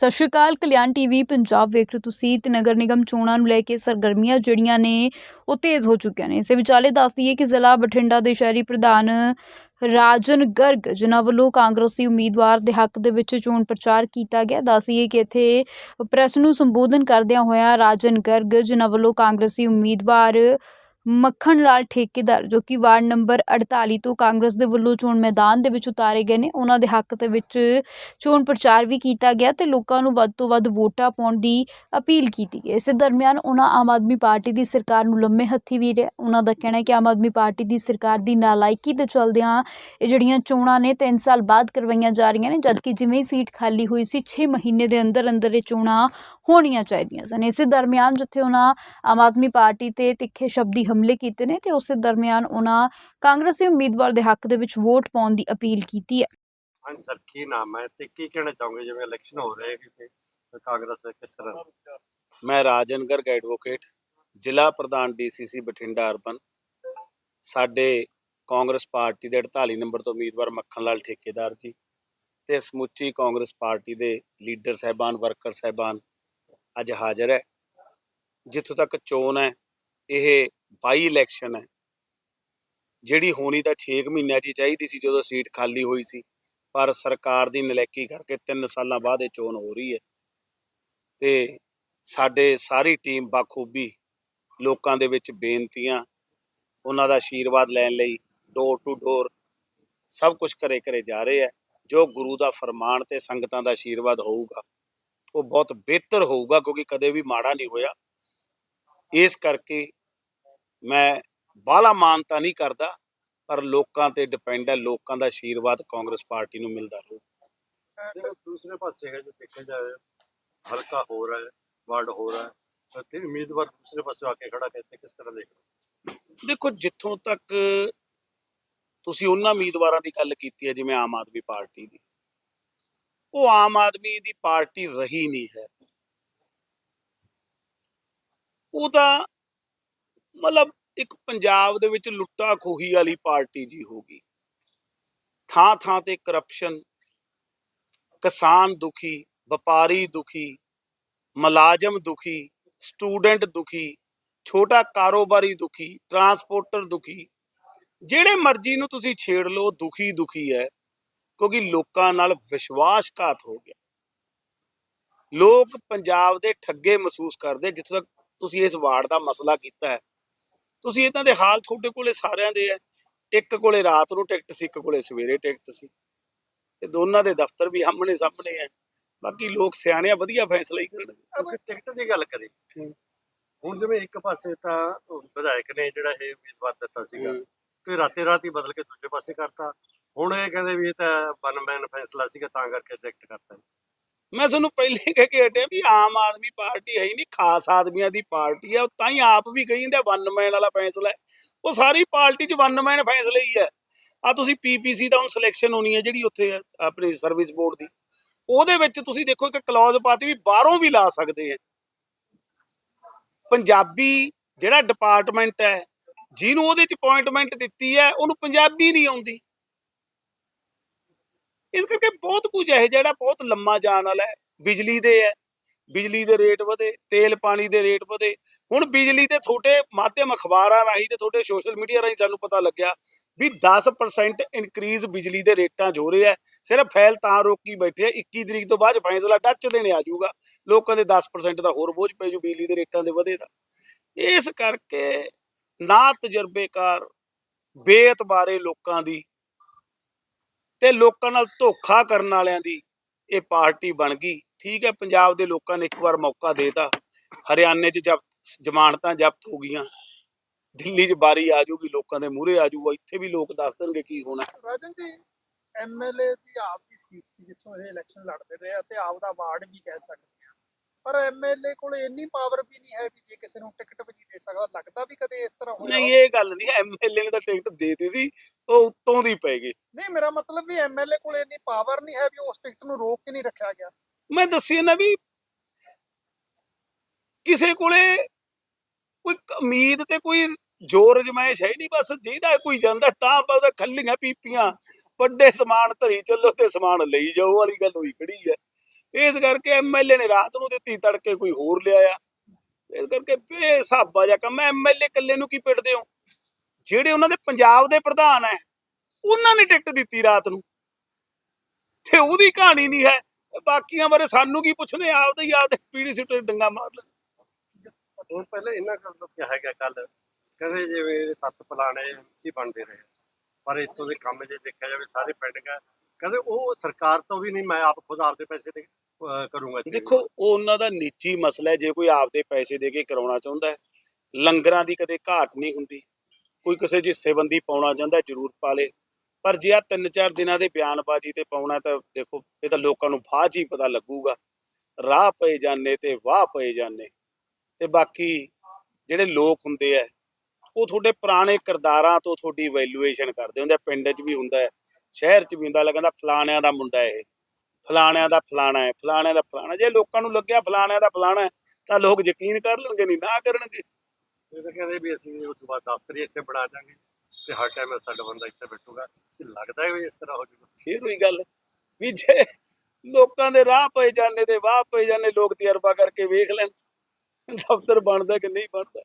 ਸਤਿ ਸ਼੍ਰੀ ਅਕਾਲ, ਕਲਿਆਣ ਟੀਵੀ, ਪੰਜਾਬ ਵੇਖ ਰਹੇ ਹੋ ਤੁਸੀਂ ਤੇ ਨਗਰ ਨਿਗਮ ਚੋਣਾਂ ਨੂੰ ਲੈ ਕੇ ਸਰਗਰਮੀਆਂ ਜਿਹੜੀਆਂ ਨੇ ਉਹ ਤੇਜ਼ ਹੋ ਚੁੱਕੀਆਂ ਨੇ। ਇਸੇ ਵਿਚਾਲੇ ਦੱਸ ਦਈਏ ਕਿ ਜ਼ਿਲ੍ਹਾ ਬਠਿੰਡਾ ਦੇ ਸ਼ਹਿਰੀ ਪ੍ਰਧਾਨ ਰਾਜਨ ਗਰਗ, ਜਿਨ੍ਹਾਂ ਵੱਲੋਂ ਕਾਂਗਰਸੀ ਉਮੀਦਵਾਰ ਦੇ ਹੱਕ ਦੇ ਵਿੱਚ ਚੋਣ ਪ੍ਰਚਾਰ ਕੀਤਾ ਗਿਆ, ਦੱਸ ਕਿ ਇੱਥੇ ਪ੍ਰੈਸ ਨੂੰ ਸੰਬੋਧਨ ਕਰਦਿਆਂ ਹੋਇਆ ਰਾਜਨ ਗਰਗ, ਜਿਨ੍ਹਾਂ ਵੱਲੋਂ ਕਾਂਗਰਸੀ ਉਮੀਦਵਾਰ ਮੱਖਣ ਲਾਲ ਠੇਕੇਦਾਰ ਜੋ ਕਿ ਵਾਰਡ ਨੰਬਰ 48 ਤੋਂ ਕਾਂਗਰਸ ਦੇ ਵੱਲੋਂ ਚੋਣ ਮੈਦਾਨ ਦੇ ਵਿੱਚ ਉਤਾਰੇ ਗਏ ਨੇ, ਉਹਨਾਂ ਦੇ ਹੱਕ ਦੇ ਵਿੱਚ ਚੋਣ ਪ੍ਰਚਾਰ ਵੀ ਕੀਤਾ ਗਿਆ ਤੇ ਲੋਕਾਂ ਨੂੰ ਵੱਧ ਤੋਂ ਵੱਧ ਵੋਟਾਂ ਪਾਉਣ ਦੀ ਅਪੀਲ ਕੀਤੀ ਗਈ। ਇਸੇ ਦਰਮਿਆਨ ਉਹਨਾਂ ਆਮ ਆਦਮੀ ਪਾਰਟੀ ਦੀ ਸਰਕਾਰ ਨੂੰ ਲੰਮੇ ਹੱਥੀ ਵੀ ਰਿਹਾ। ਉਹਨਾਂ ਦਾ ਕਹਿਣਾ ਹੈ ਕਿ ਆਮ ਆਦਮੀ ਪਾਰਟੀ ਦੀ ਸਰਕਾਰ ਦੀ ਨਾਲਾਇਕੀ ਦੇ ਚਲਦਿਆਂ ਇਹ ਜਿਹੜੀਆਂ ਚੋਣਾਂ ਨੇ 3 ਸਾਲ ਬਾਅਦ ਕਰਵਾਈਆਂ ਜਾ ਰਹੀਆਂ ਨੇ, ਜਦਕਿ ਜਿਵੇਂ ਹੀ ਸੀਟ ਖਾਲੀ ਹੋਈ ਸੀ 6 ਮਹੀਨੇ ਦੇ ਅੰਦਰ ਅੰਦਰ ਇਹ ਚੋਣਾਂ ਹੋਣੀਆਂ ਚਾਹੀਦੀਆਂ ਸਨ। ਇਸੇ ਦਰਮਿਆਨ ਜਿੱਥੇ ਉਹਨਾਂ ਆਮ ਆਦਮੀ ਪਾਰਟੀ ਤੇ ਤਿੱਖੇ ਸ਼ਬਦੀ ਹਮਲੇ ਕੀਤੇ ਨੇ ਤੇ ਉਸੇ ਦਰਮਿਆਨ ਉਹਨਾਂ ਕਾਂਗਰਸੀ ਉਮੀਦਵਾਰ ਦੇ ਹੱਕ ਦੇ ਵਿੱਚ ਵੋਟ ਪਾਉਣ ਦੀ ਅਪੀਲ ਕੀਤੀ ਹੈ। ਸਰ ਕੀ ਨਾਮ ਹੈ ਤੇ ਕੀ ਕਹਿਣਾ ਚਾਹੋਗੇ ਜਿਵੇਂ ਇਲੈਕਸ਼ਨ ਹੋ ਰਹੇ ਕਿ ਕਾਂਗਰਸ ਦੇ ਕਿਸ ਤਰ੍ਹਾਂ? ਮੈਂ ਰਾਜਨ ਗਰਗ ਐਡਵੋਕੇਟ ਜ਼ਿਲ੍ਹਾ ਪ੍ਰਧਾਨ ਡੀਸੀਸੀ ਬਠਿੰਡਾ ਅਰਬਨ ਸਾਡੇ ਕਾਂਗਰਸ ਪਾਰਟੀ ਦੇ 48 ਨੰਬਰ ਤੋਂ ਉਮੀਦਵਾਰ ਮੱਖਣ ਲਾਲ ਠੇਕੇਦਾਰ ਜੀ ਤੇ ਸਮੁੱਚੀ ਕਾਂਗਰਸ ਪਾਰਟੀ ਦੇ ਲੀਡਰ ਸਹਿਬਾਨ ਵਰਕਰ ਸਹਿਬਾਨ ਅੱਜ ਹਾਜ਼ਰ ਹੈ। ਜਿੱਥੋਂ ਤੱਕ ਚੋਣ ਹੈ, ਇਹ ਬਾਈ ਇਲੈਕਸ਼ਨ ਹੈ। ਜਿਹੜੀ ਹੋਣੀ ਤਾਂ 6 ਮਹੀਨਿਆਂ 'ਚ ਹੀ ਚਾਹੀਦੀ ਸੀ ਜਦੋਂ ਸੀਟ ਖਾਲੀ ਹੋਈ ਸੀ, ਪਰ ਸਰਕਾਰ ਦੀ ਨਲੈਕੀ ਕਰਕੇ 3 ਸਾਲਾਂ ਬਾਅਦ ਇਹ ਚੋਣ ਹੋ ਰਹੀ ਹੈ। ਤੇ ਸਾਡੇ ਸਾਰੀ ਟੀਮ ਬਾਖੂਬੀ ਲੋਕਾਂ ਦੇ ਵਿੱਚ ਬੇਨਤੀਆਂ, ਉਹਨਾਂ ਦਾ ਆਸ਼ੀਰਵਾਦ ਲੈਣ ਲਈ ਡੋਰ ਟੂ ਡੋਰ ਸਭ ਕੁਝ ਘਰੇ ਘਰੇ ਜਾ ਰਹੇ ਹੈ। ਜੋ ਗੁਰੂ ਦਾ ਫਰਮਾਨ ਤੇ ਸੰਗਤਾਂ ਦਾ ਆਸ਼ੀਰਵਾਦ ਹੋਊਗਾ। ਉਹ ਬਹੁਤ ਬਿਹਤਰ ਹੋਊਗਾ ਕਿਉਂਕਿ ਕਦੇ ਵੀ ਮਾੜਾ ਨਹੀਂ ਹੋਇਆ ਇਸ ਕਰਕੇ ਮੈਂ ਬਾਹਲਾ ਮਾਨਤਾ ਨਹੀਂ ਕਰਦਾ ਪਰ ਲੋਕਾਂ ਤੇ ਡਿਪੈਂਡ ਹੈ ਲੋਕਾਂ ਦਾ ਆਸ਼ੀਰਵਾਦ ਕਾਂਗਰਸ ਪਾਰਟੀ ਨੂੰ ਮਿਲਦਾ ਰਹੂ ਦੇਖੋ ਦੂਸਰੇ ਪਾਸੇ ਹੈ ਜੋ ਦੇਖਿਆ ਜਾਵੇ ਹਲਕਾ ਹੋ ਰਿਹਾ ਹੈ ਵਾਰਡ ਹੋ ਰਿਹਾ ਹੈ ਤੇ ਉਮੀਦਵਾਰ ਦੂਸਰੇ ਪਾਸੇ ਆ ਕੇ ਖੜਾ ਕਰਤੇ ਕਿਸ ਤਰ੍ਹਾਂ ਦੇਖ? ਦੇਖੋ ਜਿੱਥੋਂ ਤੱਕ ਤੁਸੀਂ ਉਹਨਾਂ ਉਮੀਦਵਾਰਾਂ ਦੀ ਗੱਲ ਕੀਤੀ ਹੈ ਜਿਵੇਂ ਆਮ ਆਦਮੀ ਪਾਰਟੀ ਦੀ ਉਹ ਆਮ ਆਦਮੀ ਦੀ ਪਾਰਟੀ ਰਹੀ ਨਹੀਂ ਹੈ। ਉਹ ਤਾਂ ਮਤਲਬ ਇੱਕ ਪੰਜਾਬ ਦੇ ਵਿੱਚ ਲੁੱਟਾ ਖੋਹੀ ਵਾਲੀ ਪਾਰਟੀ ਜੀ ਹੋ ਗਈ। ਥਾਂ ਥਾਂ ਤੇ ਕਰਪਸ਼ਨ ਕਿਸਾਨ ਦੁਖੀ, ਵਪਾਰੀ ਦੁਖੀ, ਮੁਲਾਜ਼ਮ ਦੁਖੀ ਸਟੂਡੈਂਟ ਦੁਖੀ, ਛੋਟਾ ਕਾਰੋਬਾਰੀ ਦੁਖੀ ਟਰਾਂਸਪੋਰਟਰ ਦੁਖੀ, ਜਿਹੜੇ ਮਰਜ਼ੀ ਨੂੰ ਤੁਸੀਂ ਛੇੜ ਲਓ, ਦੁਖੀ ਦੁਖੀ ਹੈ। ਕਿਉਂਕਿ ਲੋਕਾਂ ਨਾਲ ਵਿਸ਼ਵਾਸਘਾਤ ਹੋ ਗਿਆ। ਲੋਕ ਪੰਜਾਬ ਦੇ ਠੱਗੇ ਮਹਿਸੂਸ ਕਰਦੇ ਜਿੱਥੋਂ ਤੱਕ ਤੁਸੀਂ ਇਸ ਵਾਰਡ ਦਾ ਮਸਲਾ ਕੀਤਾ ਹੈ। ਤੁਸੀਂ ਇਦਾਂ ਦੇ ਹਾਲ ਤੁਹਾਡੇ ਕੋਲੇ ਸਾਰਿਆਂ ਦੇ ਹੈ। ਇੱਕ ਕੋਲੇ ਰਾਤ ਨੂੰ ਟਿਕਟ ਸੀ ਇੱਕ ਕੋਲੇ ਸਵੇਰੇ ਟਿਕਟ ਸੀ। ਤੇ ਦੋਨਾਂ ਦੇ ਦਫ਼ਤਰ ਵੀ ਆਮਣੇ ਸਾਹਮਣੇ ਹੈ। ਬਾਕੀ ਲੋਕ ਸਿਆਣਿਆ ਵਧੀਆ ਫੈਸਲਾ ਹੀ ਕਰਨਗੇ। ਤੁਸੀਂ ਟਿਕਟ ਦੀ ਗੱਲ ਕਰੀ। ਹੁਣ ਜਿਵੇਂ ਇੱਕ ਪਾਸੇ ਤਾਂ ਵਿਧਾਇਕ ਨੇ ਜਿਹੜਾ ਇਹ ਉਮੀਦਵਾਰ ਦਿੱਤਾ ਸੀਗਾ। ਕਿ ਰਾਤੇ ਰਾਤ ਹੀ ਬਦਲ ਕੇ ਦੂਜੇ ਪਾਸੇ ਕਰਤਾ। ਹੁਣ ਇਹ ਕਹਿੰਦੇ ਵੀ ਇਹ ਤਾਂ ਵਨ ਫੈਸਲਾ ਸੀਗਾ, ਤਾਂ ਕਰਕੇ ਰਿਜੈਕਟ ਕਰਤਾ ਮੈਂ ਤੁਹਾਨੂੰ ਪਹਿਲੇ ਹੀ ਕਹਿ ਕੇ ਹਟਿਆ ਵੀ ਆਮ ਆਦਮੀ ਪਾਰਟੀ ਹੈ ਹੀ ਨਹੀਂ, ਖਾਸ ਆਦਮੀਆਂ ਦੀ ਪਾਰਟੀ ਹੈ, ਉਹ ਤਾਂ ਹੀ ਆਪ ਵੀ ਕਹੀ ਜਾਂਦੇ ਵਨ ਵਾਲਾ ਫੈਸਲਾ ਹੈ। ਉਹ ਸਾਰੀ ਪਾਰਟੀ 'ਚ ਵਨ ਮੈਨ ਹੀ ਹੈ। ਆ ਤੁਸੀਂ ਪੀਪੀਸੀ ਦਾ ਹੁਣ ਸਿਲੈਕਸ਼ਨ ਹੋਣੀ ਹੈ, ਜਿਹੜੀ ਉੱਥੇ ਹੈ ਆਪਣੀ ਸਰਵਿਸ ਬੋਰਡ ਦੀ। ਉਹਦੇ ਵਿੱਚ ਤੁਸੀਂ ਦੇਖੋ ਇੱਕ ਕਲੌਜ਼ ਪਾਤੀ ਵੀ ਬਾਹਰੋਂ ਵੀ ਲਾ ਸਕਦੇ ਆ ਪੰਜਾਬੀ ਜਿਹੜਾ ਡਿਪਾਰਟਮੈਂਟ ਹੈ, ਜਿਹਨੂੰ ਉਹਦੇ 'ਚ ਅਪਾਇੰਟਮੈਂਟ ਦਿੱਤੀ ਹੈ, ਉਹਨੂੰ ਪੰਜਾਬੀ ਨਹੀਂ ਆਉਂਦੀ ਇਸ ਕਰਕੇ ਬਹੁਤ ਕੁਝ ਹੈ ਜਿਹੜਾ ਬਹੁਤ ਲੰਮਾ ਜਾਣ ਵਾਲਾ ਹੈ, ਬਿਜਲੀ ਦੇ ਹੈ, ਬਿਜਲੀ ਦੇ ਰੇਟ ਵਧੇ, ਤੇਲ ਪਾਣੀ ਦੇ ਰੇਟ ਵਧੇ। ਹੁਣ ਬਿਜਲੀ ਤੇ ਤੁਹਾਡੇ ਮਾਧਿਅਮ ਅਖਬਾਰਾਂ ਰਾਹੀਂ ਤੇ ਤੁਹਾਡੇ ਸੋਸ਼ਲ ਮੀਡੀਆ ਰਾਹੀਂ ਸਾਨੂੰ ਪਤਾ ਲੱਗਿਆ ਵੀ 10% ਇਨਕਰੀਜ਼ ਬਿਜਲੀ ਦੇ ਰੇਟਾਂ 'ਚ ਹੋ ਰਿਹਾ ਸਿਰਫ ਫੈਲ ਤਾਂ ਰੋਕੀ ਬੈਠੇ ਆ 21 ਤਰੀਕ ਤੋਂ ਬਾਅਦ ਫੈਸਲਾ ਡੱਚ ਦੇਣੇ ਆ ਜਾਊਗਾ। ਲੋਕਾਂ ਦੇ 10% ਦਾ ਹੋਰ ਬੋਝ ਪੈ ਜੂ ਬਿਜਲੀ ਦੇ ਰੇਟਾਂ ਦੇ ਵਧੇ ਦਾ। ਇਸ ਕਰਕੇ ਨਾ ਤਜਰਬੇਕਾਰ, ਬੇਇਤਬਾਰੇ ਲੋਕਾਂ ਦੀ ਤੇ ਲੋਕਾਂ ਨਾਲ ਧੋਖਾ ਕਰਨ ਵਾਲਿਆਂ ਦੀ ਇਹ ਪਾਰਟੀ ਬਣ ਗਈ। ਠੀਕ ਹੈ, ਪੰਜਾਬ ਦੇ ਲੋਕਾਂ ਨੇ ਇੱਕ ਵਾਰ ਮੌਕਾ ਦੇਤਾ। ਹਰਿਆਣੇ 'ਚ ਜ਼ਬਤ ਜ਼ਮਾਨਤਾਂ ਜ਼ਬਤ ਹੋ ਗਈਆਂ। ਦਿੱਲੀ 'ਚ ਬਾਰੀ ਆ ਜਾਊਗੀ, ਲੋਕਾਂ ਦੇ ਮੂਹਰੇ ਆ ਜਾਊਗਾ। ਇੱਥੇ ਵੀ ਲੋਕ ਦੱਸ ਦੇਣਗੇ ਕੀ ਹੋਣਾ। ਰਾਜਨ ਜੀ ਐਮਐਲਏ ਦੀ ਆਪ ਦੀ ਸੀਟ ਸੀ ਜਿੱਥੋਂ ਇਹ ਇਲੈਕਸ਼ਨ ਲੜਦੇ ਰਹੇ ਤੇ ਆਪ ਦਾ ਵਾਰਡ ਵੀ ਕਹਿ ਸਕਦੇ ਪਰ ਐਮਐਲਏ ਕੋਲ ਇੰਨੀ ਪਾਵਰ ਵੀ ਨਹੀਂ ਹੈ ਵੀ ਜੇ ਕਿਸੇ ਨੂੰ ਟਿਕਟ ਵੀ ਨਹੀਂ ਦੇ ਸਕਦਾ ਲੱਗਦਾ ਵੀ ਕਦੇ ਇਸ ਤਰ੍ਹਾਂ ਹੋਇਆ ਨਹੀਂ ਇਹ ਗੱਲ ਨਹੀਂ ਐਮਐਲਏ ਨੇ ਤਾਂ ਟਿਕਟ ਦੇਤੀ ਸੀ ਉਹ ਉੱਤੋਂ ਦੀ ਪੈ ਗਈ। ਨਹੀਂ ਮੇਰਾ ਮਤਲਬ ਵੀ ਐਮਐਲਏ ਕੋਲ ਇੰਨੀ ਪਾਵਰ ਨਹੀਂ ਹੈ ਵੀ ਉਸ ਟਿਕਟ ਨੂੰ ਰੋਕ ਕੇ ਨਹੀਂ ਰੱਖਿਆ ਗਿਆ। ਮੈਂ ਦੱਸਿਆ ਨਾ ਵੀ ਕਿਸੇ ਕੋਲੇ ਕੋਈ ਉਮੀਦ ਤੇ ਕੋਈ ਜ਼ੋਰ ਜਮਾਇਸ਼ ਹੈ ਹੀ ਨਹੀਂ ਬਸ ਜਿਹਦਾ ਕੋਈ ਜਾਂਦਾ ਤਾਂ ਉਹਦਾ ਖੱਲੀਆਂ ਪੀਪੀਆਂ ਵੱਡੇ ਸਮਾਨ ਧਰੀ ਚੱਲੋ ਤੇ ਸਮਾਨ ਲਈ ਜਾਓ ਵਾਲੀ ਗੱਲ ਹੋਈ ਖੜੀ ਹੈ। ਇਸ ਕਰਕੇ ਐਮਐਲਏ ਨੇ ਰਾਤ ਨੂੰ ਦਿੱਤੀ, ਤੜਕੇ ਕੋਈ ਹੋਰ ਲਿਆਇਆ। ਇਸ ਕਰਕੇ ਬੇਸਾਬਾ ਜਿਹਾ ਕੰਮ ਐਮਐਲਏ ਇਕੱਲੇ ਨੂੰ ਕੀ ਪਿੱਟਦੇ ਹੋ? ਜਿਹੜੇ ਉਹਨਾਂ ਦੇ ਪੰਜਾਬ ਦੇ ਪ੍ਰਧਾਨ ਹੈ, ਉਹਨਾਂ ਨੇ ਟਿਕਟ ਦਿੱਤੀ ਰਾਤ ਨੂੰ। ਤੇ ਉਹਦੀ ਕਹਾਣੀ ਨਹੀਂ ਹੈ। ਬਾਕੀਆਂ ਬਾਰੇ ਸਾਨੂੰ ਕੀ ਪੁੱਛਣੇ ਆਪਦੇ ਹੀ ਆਪਦੇ ਪੀੜੀ ਸਿੱਟੇ ਡੰਗਾ ਮਾਰ ਲੈ ਹੁਣ ਪਹਿਲਾਂ ਇਹਨਾਂ ਗੱਲ ਤੋਂ ਕਿਹਾ ਹੈਗਾ ਕੱਲ ਕਹਿੰਦੇ ਜਿਵੇਂ ਸੱਤ ਪਲਾਣੇ ਸੀ ਬਣਦੇ ਰਹੇ। ਪਰ ਇੱਥੋਂ ਦੇ ਕੰਮ ਜੇ ਦੇਖਿਆ ਜਾਵੇ, ਸਾਰੇ ਪੈਂਡਿੰਗ ਹੈ ਕਹਿੰਦੇ ਉਹ ਸਰਕਾਰ ਤੋਂ ਵੀ ਨਹੀਂ, ਮੈਂ ਆਪ ਖੁਦ ਆਪਦੇ ਪੈਸੇ ਦੇ ਕਰੂੰਗਾ। ਦੇਖੋ ਉਹ ਉਹਨਾਂ ਦਾ ਨਿੱਜੀ ਮਸਲਾ ਹੈ ਜੇ ਕੋਈ ਆਪਦੇ ਪੈਸੇ ਦੇ ਕੇ ਕਰਾਉਣਾ ਚਾਹੁੰਦਾ ਹੈ ਲੰਗਰਾਂ ਦੀ ਕਦੇ ਘਾਟ ਨਹੀਂ ਹੁੰਦੀ। ਕੋਈ ਕਿਸੇ ਹਿੱਸੇਬੰਦੀ ਪਾਉਣਾ ਚਾਹੁੰਦਾ ਜ਼ਰੂਰ ਪਾ ਲੇ। ਪਰ ਜੇ ਆ ਤਿੰਨ ਚਾਰ ਦਿਨਾਂ ਦੇ ਬਿਆਨਬਾਜ਼ੀ ਤੇ ਪਾਉਣਾ ਤਾਂ ਦੇਖੋ ਇਹ ਤਾਂ ਲੋਕਾਂ ਨੂੰ ਬਾਅਦ ਹੀ ਪਤਾ ਲੱਗੂਗਾ। ਰਾਹ ਪਏ ਜਾਣੇ ਤੇ ਵਾਹ ਪਏ ਜਾਣੇ ਤੇ ਬਾਕੀ ਜਿਹੜੇ ਲੋਕ ਹੁੰਦੇ ਆ ਉਹ ਤੁਹਾਡੇ ਪੁਰਾਣੇ ਕਿਰਦਾਰਾਂ ਤੋਂ ਤੁਹਾਡੀ ਵੈਲਿਊਏਸ਼ਨ ਕਰਦੇ ਹੁੰਦੇ ਆ। ਪਿੰਡ 'ਚ ਵੀ ਹੁੰਦਾ ਹੈ ਸ਼ਹਿਰ 'ਚ ਵੀ ਹੁੰਦਾ ਲੱਗਦਾ ਫਲਾਣਿਆਂ ਦਾ ਮੁੰਡਾ ਇਹ। ਫਲਾਣਿਆਂ ਦਾ ਫਲਾਣਾ ਹੈ ਫਲਾਣਿਆਂ ਦਾ ਫਲਾਣਾ ਜੇ ਲੋਕਾਂ ਨੂੰ ਲੱਗਿਆ ਫਲਾਣਿਆਂ ਦਾ ਫਲਾਣਾ ਹੈ ਤਾਂ ਲੋਕ ਯਕੀਨ ਕਰ ਲੈਣਗੇ ਨਹੀਂ ਨਾ ਕਰਨਗੇ। ਇਹ ਤਾਂ ਕਹਿੰਦੇ ਵੀ ਅਸੀਂ ਉਸ ਤੋਂ ਬਾਅਦ ਦਫ਼ਤਰ ਹੀ ਇੱਥੇ ਬਣਾ ਦਾਂਗੇ ਤੇ ਹਰ ਟਾਈਮ ਸਾਡਾ ਬੰਦਾ ਇੱਥੇ ਬੈਠੂਗਾ। ਲੱਗਦਾ ਹੈ ਵੀ ਇਸ ਤਰ੍ਹਾਂ ਹੋ ਜਾਊਗਾ। ਫੇਰ ਉਹੀ ਗੱਲ ਵੀ ਜੇ ਲੋਕਾਂ ਦੇ ਰਾਹ ਪਏ ਜਾਂਦੇ ਤੇ ਵਾਹ ਪਏ ਜਾਂਦੇ ਲੋਕ ਤਜਰਬਾ ਕਰਕੇ ਵੇਖ ਲੈਣ। ਦਫ਼ਤਰ ਬਣਦਾ ਕਿ ਨਹੀਂ ਬਣਦਾ।